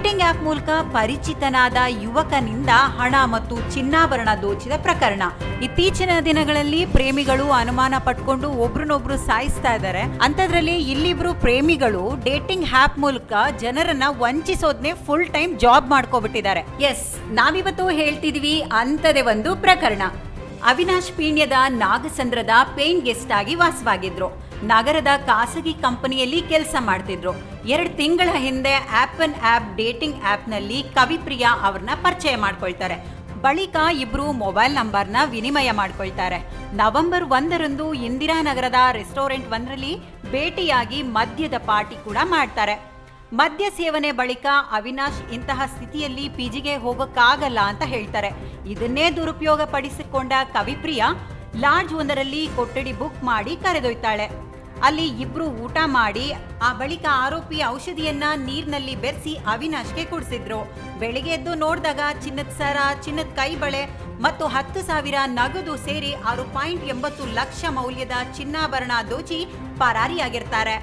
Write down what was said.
Dating app ಮೂಲಕ ಪರಿಚಿತನಾದ ಯುವಕನಿಂದ ಹಣ ಮತ್ತು ಚಿನ್ನಾಭರಣ ದೋಚಿದ ಪ್ರಕರಣ. ಇತ್ತೀಚಿನ ದಿನಗಳಲ್ಲಿ ಪ್ರೇಮಿಗಳು ಅನುಮಾನ ಪಟ್ಕೊಂಡು ಒಬ್ರನ್ನೊಬ್ರು ಸಾಯಿಸ್ತಾ ಇದ್ದಾರೆ. ಅಂತದ್ರಲ್ಲಿ ಇಲ್ಲಿಬ್ರು ಪ್ರೇಮಿಗಳು ಡೇಟಿಂಗ್ ಆಪ್ ಮೂಲಕ ಜನರನ್ನ ವಂಚಿಸೋದ್ನೇ ಫುಲ್ ಟೈಮ್ ಜಾಬ್ ಮಾಡ್ಕೋಬಿಟ್ಟಿದ್ದಾರೆ. ಎಸ್ ನಾವಿವತ್ತು ಹೇಳ್ತಿದೀವಿ ಅಂತದೇ ಒಂದು ಪ್ರಕರಣ. ಅವಿನಾಶ್ ಪೀಣ್ಯದ ನಾಗಸಂದ್ರದ ಪೇಂಟ್ ಗೆಸ್ಟ್ ಆಗಿ ವಾಸವಾಗಿದ್ರು. ನಗರದ ಖಾಸಗಿ ಕಂಪನಿಯಲ್ಲಿ ಕೆಲಸ ಮಾಡ್ತಿದ್ರು. ಎರಡು ತಿಂಗಳ ಹಿಂದೆ ಆಪನ್ ಆ್ಯಪ್ ಡೇಟಿಂಗ್ ಆ್ಯಪ್ನಲ್ಲಿ ಕವಿಪ್ರಿಯಾ ಅವ್ರನ್ನ ಪರಿಚಯ ಮಾಡ್ಕೊಳ್ತಾರೆ. ಬಳಿಕ ಇಬ್ರು ಮೊಬೈಲ್ ನಂಬರ್ನ ವಿನಿಮಯ ಮಾಡ್ಕೊಳ್ತಾರೆ. ನವೆಂಬರ್ ಒಂದರಂದು ಇಂದಿರಾನಗರದ ರೆಸ್ಟೋರೆಂಟ್ ಒಂದರಲ್ಲಿ ಭೇಟಿಯಾಗಿ ಮದ್ಯದ ಪಾರ್ಟಿ ಕೂಡ ಮಾಡ್ತಾರೆ. ಮದ್ಯ ಸೇವನೆ ಬಳಿಕ ಅವಿನಾಶ್ ಇಂತಹ ಸ್ಥಿತಿಯಲ್ಲಿ ಪಿಜಿಗೆ ಹೋಗೋಕ್ಕಾಗಲ್ಲ ಅಂತ ಹೇಳ್ತಾರೆ. ಇದನ್ನೇ ದುರುಪಯೋಗ ಪಡಿಸಿಕೊಂಡ ಕವಿಪ್ರಿಯ ಲಾಡ್ಜ್ ಒಂದರಲ್ಲಿ ಕೊಠಡಿ ಬುಕ್ ಮಾಡಿ ಕರೆದೊಯ್ತಾಳೆ. ಅಲ್ಲಿ ಇಬ್ರು ಊಟ ಮಾಡಿ, ಆ ಬಳಿಕ ಆರೋಪಿ ಔಷಧಿಯನ್ನ ನೀರಿನಲ್ಲಿ ಬೆರೆಸಿ ಅವಿನಾಶ್ಗೆ ಕುಡಿಸಿದ್ರು. ಬೆಳಿಗ್ಗೆ ಎದ್ದು ನೋಡಿದಾಗ ಚಿನ್ನದ ಸರ, ಚಿನ್ನದ ಕೈ ಬಳೆ ಮತ್ತು ಹತ್ತು ಸಾವಿರ ನಗದು ಸೇರಿ ಆರು ಪಾಯಿಂಟ್ ಎಂಬತ್ತು ಲಕ್ಷ ಮೌಲ್ಯದ ಚಿನ್ನಾಭರಣ ದೋಚಿ ಪರಾರಿಯಾಗಿರ್ತಾರೆ.